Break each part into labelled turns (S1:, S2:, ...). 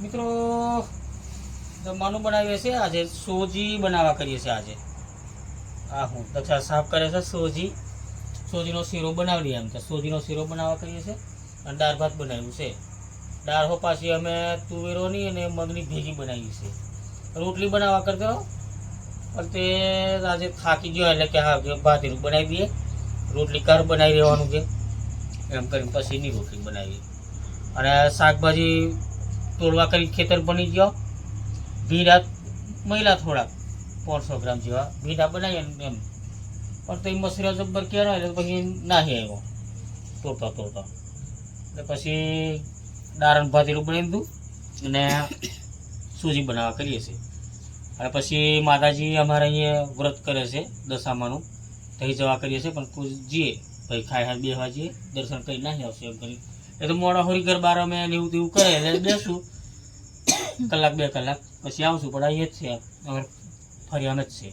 S1: મિત્રો, જમવાનું બનાવીએ છીએ આજે. સોજી બનાવવા કરીએ છીએ આજે. આ હું દક્ષા સાફ કરે છે સોજી. સોજીનો શીરો બનાવી લઈએ એમ કે સોજીનો શીરો બનાવવા કરીએ છીએ અને દાળ ભાત બનાવ્યું છે. દાળ હો પાછી અમે તુવેરોની અને મગની ભેગી બનાવી છે રોટલી બનાવવા કરતો પણ તે આજે થાકી ગયો એટલે કે હા કે ભાતીનું બનાવી દઈએ. રોટલી કર બનાવી દેવાનું છે. એમ કરીને પછીની રોટલી બનાવી અને શાકભાજી તોડવા કરી ખેતર બની ગયો. ભીડા મહિલા થોડાક, પાંચસો ગ્રામ જેવા. ભીડા બનાવીએ ને એમ. પણ તો એ મસરા જબ્બર ક્યારે એટલે પછી નાહી આવ્યો. તોડતા તોડતા. એટલે પછી દારણ ભાતીરું બનાવી દીધું અને સૂજી બનાવવા કરીએ છીએ. અને પછી માતાજી અમારે અહીંયા વ્રત કરે છે દશામાનું. તઈ જવા કરીએ છીએ, પણ જઈએ. ભાઈ ખાઈ હા બેસવા જઈએ. દર્શન કરી નાહી આવશે, એમ કરી એ તો મોડા હોરી ઘર બાર અમે એવું તેવું કરે એટલે બેસું. કલાક બે કલાક, પછી આવશું, પણ અહીંયા જ છે. અમારે ફરી જ છે.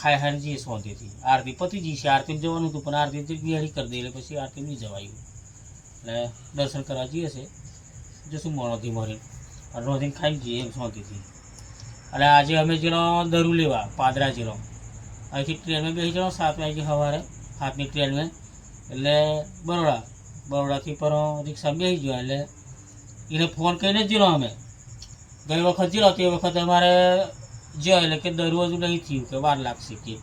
S1: ખાઈ હારી જઈએ શાંતિથી આરતી પતી જઈ આરતી જવાનું હતું, પણ આરતી બિહારી કરી દે, એટલે પછી આરતી નહીં જવાયું. એટલે દર્શન કરવા જઈએ છે. જશું મોડોથી મરી રોધીને ખાઈ જઈએ એમ શાંતિથી અને આજે અમે જેનો દરુ લેવા, પાદરા જેનો અહીંથી ટ્રેનમાં બેસી જવાનો સાત વાગે સવારે. સાતની ટ્રેનમાં. એટલે બરોડા. બરોડાથી પર રિક્ષા બેસી ગયો એટલે એને ફોન કરીને જ ગયેલો અમે. ગઈ વખત જીરો તે વખત અમારે જો એટલે કે દરરોજ નહીં થયું કે વાર લાગશે કે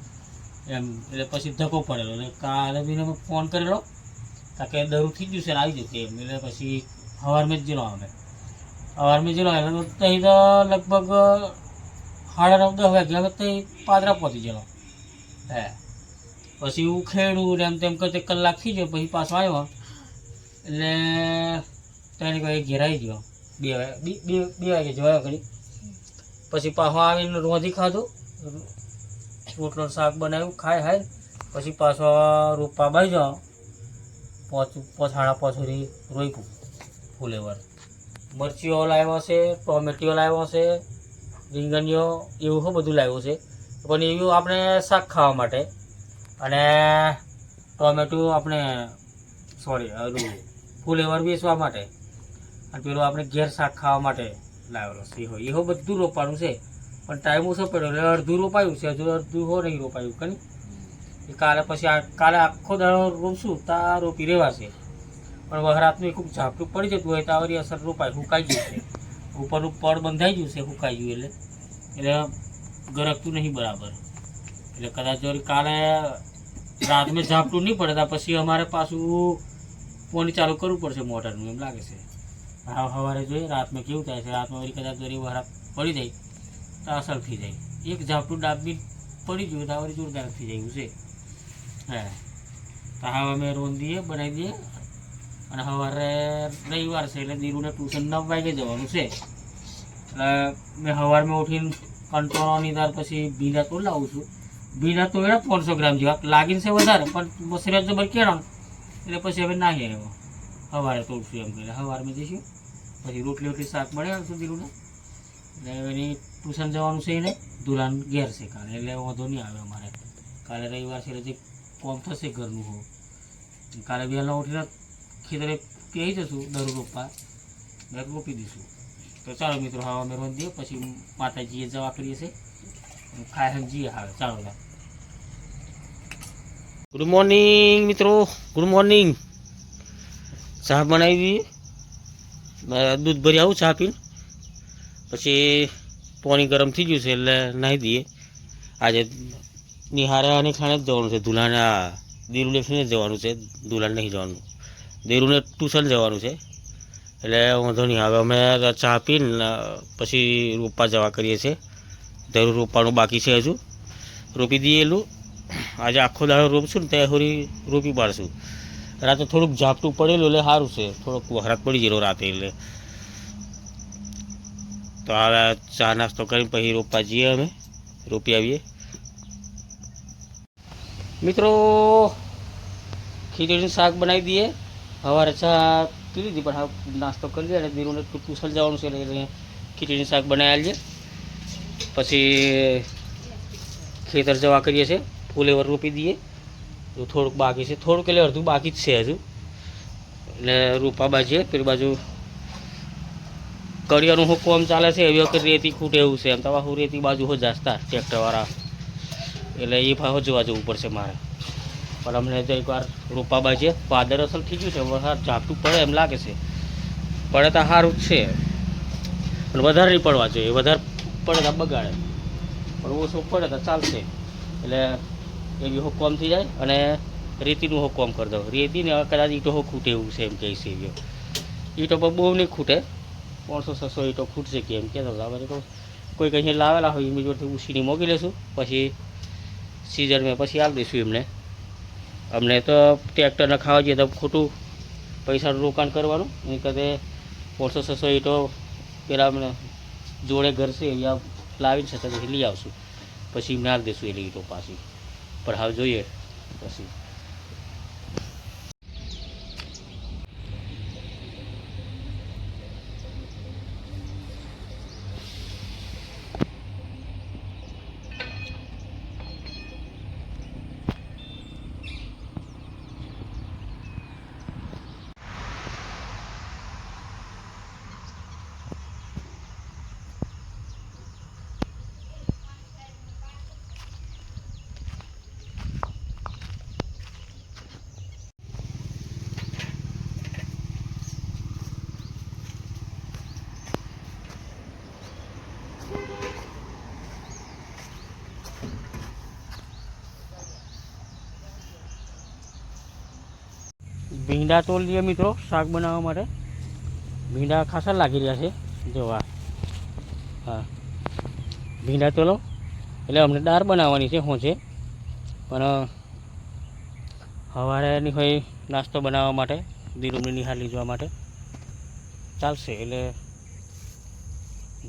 S1: એમ. એટલે પછી ધક્કો પડેલો એટલે કાલે બીને ફોન કરેલો કે દરું થઈ ગયું છે ને આવી જશે એમ. એટલે પછી હવારમાં જ જીરો અમે. હવારમાં જીરો એટલે ત્યાં તો લગભગ સાડા નવ, દસ વાગ્યા અમે ત્યાં પાદરા પહોંચી ગયેલો. હે. પછી ઉખેડું ને એમ તેમ કરતે કલાક થઈ ગયો, પછી પાછો આવ્યો. એટલે તેને કોઈ ઘેરાઈ ગયો. બે વાગે, બે- બે વાગે જોયા કરી પછી પાછો આવીને રોધી ખાધું. રોટલો શાક બનાવ્યું, ખાય ખાય પછી પાછો રૂપા બાઈ જાઓ પોચ પોછાડા પોછુરી રોઈપું ફૂલેવર મરચીઓ લાવ્યો છે, ટોમેટીઓ લાવ્યો છે, રીંગણીઓ, એવું શું બધું લાવ્યું છે. પણ એવું આપણે શાક ખાવા માટે. અને ટોમેટું આપણે સોરી ફૂલેવર વેચવા માટે. અને પેલો આપણે ઘેર શાક ખાવા માટે લાવેલો હોય એવું બધું રોપવાનું છે. પણ ટાઈમ ઓછો પડ્યો એટલે અડધું રોપાયું છે. હજુ અડધું હો નહીં રોપાયું એ કાલે પછી આ, કાલે આખો દાડો રોપશું તા રોપી રહેવાશે. પણ વહરાતનું ખૂબ ઝાપટું પડી જતું હોય તો અસર રોપાય સુકાઈ ગયું છે. ઉપરનું પડ બંધાઈ ગયું છે સુકાઈ ગયું એટલે. એટલે ગરકતું નહીં બરાબર. એટલે કદાચ કાલે રાતમાં ઝાપટું નહીં પડે તા પછી અમારે પાછું પાણી ચાલુ કરવું પડશે મોટરનું, એમ લાગે છે. હા, સવારે જોઈએ, રાતમાં કેવું થાય છે? રાતમાં વળી કદાચ વળી વરાપ પડી જાય, તો અસર થઈ જાય. એક ઝાપટું ડાબી પડી ગયું, તો વળી જોરદાર થઈ જાય છે. હા. તો હવે અમે રોંધીએ, બનાવી દઈએ. અને સવારે રવિવાર છે, એટલે દીરુને ટ્યુશન નવ વાગે જવાનું છે. એટલે મેં સવારમાં ઉઠીને કંટ્રોલની તાર પછી ભીંડા તો લાવું છું. ભીંડા તો એના પાંચસો ગ્રામ જેવા, લાગીને છે વધારે, પણ મસરા જબર કેળો એટલે પછી હવે નાહી આવ્યો. સવારે તોડશું એમ એટલે સવારમાં જઈશું. પછી રોટલી રોટલી શાક મળે આવશું દીરુને એટલે એની ટ્યુશન જવાનું છે એને. દુલાન ઘેર છે કાલે. એટલે વાંધો નહીં આવે અમારે. કાલે રવિવાર છે એટલે જે કોમ થશે ઘરનું હો. કાલે વહેલા ઉઠીને ખેતરે કહી જશું દરું રોપવા. મેં રોપી દઈશું. તો ચાલો મિત્રો, હા, અમે રોંધીએ પછી માતાજીએ જવા કરીએ છીએ ખાય સમજીએ હવે ચાલો ચાલો ગુડ મોર્નિંગ મિત્રો. ગુડ મોર્નિંગ ચા બનાવી દઈએ દૂધ ભરી આવું ચા પીને. પછી પાણી ગરમ થઈ ગયું છે એટલે નાહી દઈએ. આજે નિહારે અને ખાણે જ જવાનું છે. દુલ્હાને દેરુને જ જવાનું છે. દુલ્હાને નહીં જવાનું. દેરુને ટ્યુશન જવાનું છે. એટલે વાંધો નહીં. હવે અમે ચા પીને, પછી રોપા જવા કરીએ છીએ. ધરું રોપાનું બાકી છે હજુ. રોપી દઈએલું આજે આખો દાડો રોપશું ને ત્યાં હોરી રોપી પાડશું રાતે થોડુંક ઝાપટું પડેલું એટલે સારું છે. થોડોક વહરાત પડી ગયેલો રાતે એટલે. તો આ ચા નાસ્તો કરીને પછી રોપવા જઈએ અમે. રોપી આવીએ. મિત્રો, ખીચડીનું શાક બનાવી દઈએ. સવારે ચા પી લીધી, પણ નાસ્તો કરી લઈએ અને દીરુને ટ્યુશન જવાનું છે એટલે ખીચડીનું શાક બનાવી આવીએ પછી ખેતર જવા કરીએ છીએ. ફૂલેવર રોપી દઈએ. તો થોડુંક બાકી છે. થોડુંક એટલે અડધું બાકી જ છે હજુ. એટલે રોપા બાજીએ, પેલી બાજુ કડિયાનું હું કોમ ચાલે છે. એવી વખત રેતી ખૂટે એવું છે. એમ તો હું રેતી બાજુ હો જાસ્તા ટ્રેક્ટરવાળા. એટલે એ ભાવ જોવા જવું પડશે મારે. પણ અમને તો એકવાર રોપા બાજીએ પાદર અસર થઈ ગયું છે. વરસાદ ઝાપટું પડે એમ લાગે છે. પડે તો સારું જ છે. પણ વધારે નહીં પડવા જોઈએ. વધારે પડે તો બગાડે. પણ ઓછો પડે તો ચાલશે. એટલે એવી બી કોમ થઈ જાય અને રેતીનું હો કરી દઉં. રેતીને કદાચ ઈંટો ખૂટે એવું છે એમ કહે છે એવી ઈંટો પણ બહુ નહીં ખૂટે. પાંચસો છસો ઈંટો ખૂટશે કે એમ કહેતો હતા તો કોઈ કંઈ લાવેલા હોય એમની જોડેથી ઉછીની મોકલી લેશું. પછી સીઝન મેં પછી આપી દઈશું એમને. અમને તો ટ્રેક્ટરને ખાવા જઈએ તો ખોટું પૈસાનું રોકાણ કરવાનું. એની કરતા પાંચસો છસો ઈંટો પેલા અમને જોડે ઘર છે અહીંયા લાવીને છતાં લઈ આવશું. પછી એમને આપી દઈશું એટલી ઈંટો પાછી. પણ હાલ જોઈએ પછી. ભીંડા તો લઈએ મિત્રો, શાક બનાવવા માટે. ભીંડા ખાસા લાગી રહ્યા છે. જોવા હા. ભીંડા તોલો. એટલે અમને દાળ બનાવવાની છે શું છે પણ સવારેની હોય નાસ્તો બનાવવા માટે દીરુમની નિહાળ લીધવા માટે. ચાલશે, એટલે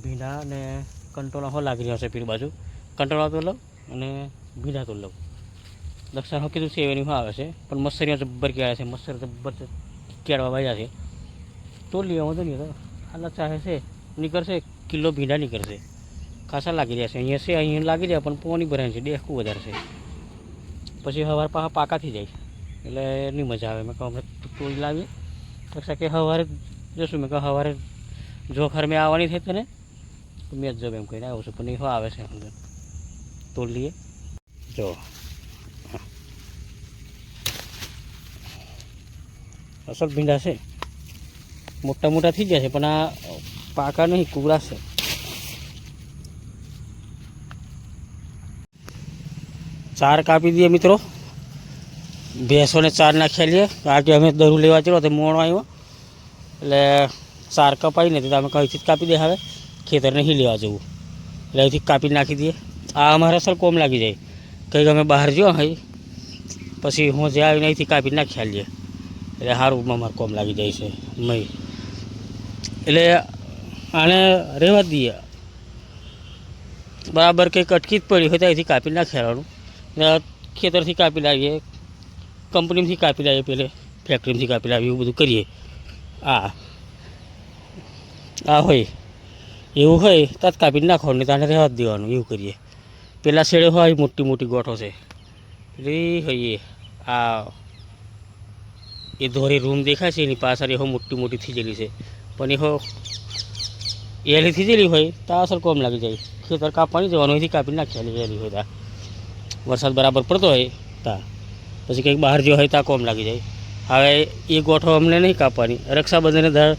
S1: ભીંડા અને કંટોળા હો લાગી રહ્યા છે પીર બાજુ. કંટોળા તો લઉં અને ભીંડા તો લઉં. દક્ષિણ હું કીધું સેવાની શું આવે છે, પણ મચ્છરીઓ જબ્બર કેળા છે મચ્છર જબ્બર કેળવા વાયા છે. તો લઈ વાંધો નહીં તો આલા ચાહે છે, નીકળશે, કિલો ભીંડા નીકળશે. ખાસા લાગી રહ્યા છે, અહીંયા છે, અહીંયા લાગી જાય પણ પોની ભરાય છે ડેખું વધારે છે. પછી સવાર પાછા પાકા થઈ જાય, એટલે નહીં મજા આવે. મેં કહું અમે તોડી લાવીએ. તો કે સવારે જશું. મેં કહું સવારે જોખર મેં આવવાની થઈ તને. તો મેં જ જો એમ કહીને આવું છું પણ નહીં આવે છે અંદર તોડ લઈએ જો અસલ ભીંડા છે મોટા મોટા થઈ ગયા છે પણ આ પાકા નહીં કુવડા છે ચાર કાપી દઈએ મિત્રો ભેંસોને ચાર નાખ્યા લઈએ કારણ કે અમે દરું લેવા ચલો તો મોણો આવ્યો એટલે ચાર કપાઈ નથી તો અમે કઈથી જ કાપી દે હવે ખેતર નહીં લેવા જવું. એટલે અહીંથી કાપી નાખી દઈએ. આ અમારે અસર કોમ લાગી જાય. કંઈક અમે બહાર જો હઈ પછી હું જે આવીને અહીંથી કાપી નાખ્યા લઈએ એટલે સારું અમારે કોમ લાગી જાય છે. મય. એટલે આને રહેવા દઈએ. બરાબર કંઈક અટકી જ પડી હોય તો અહીંથી કાપી નાખવાનું ને ખેતરથી કાપી લાવીએ. કંપનીમાંથી કાપી લાવીએ પેલે. ફેક્ટરીમાંથી કાપી લાવીએ, એવું બધું કરીએ. આ. આ હોય. એવું હોય તો કાપી નાખવાનું ને તો રહેવા જ દેવાનું, એવું કરીએ. પેલા શેડે હોય, મોટી મોટી ગોઠો છે. એ હોઈએ આ એ ધોરી રૂમ દેખાય છે, એની પાછળ એહો મોટી મોટી થીજેલી છે. પણ એહો એલી થીજેલી હોય, તો અસર કોમ લાગી જાય? ખેતર કાપવાની જવાનું, એથી કાપી નાખી એલી હોય તા. વરસાદ બરાબર પડતો હોય, તા. પછી કંઈક બહાર જો હોય તા કોમ લાગી જાય. હવે એ ગોઠો અમને નહીં કાપવાની, રક્ષાબંધને ધાર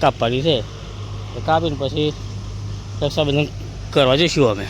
S1: કાપવાની છે. કાપીને પછી રક્ષાબંધન કરવા જઈશું અમે.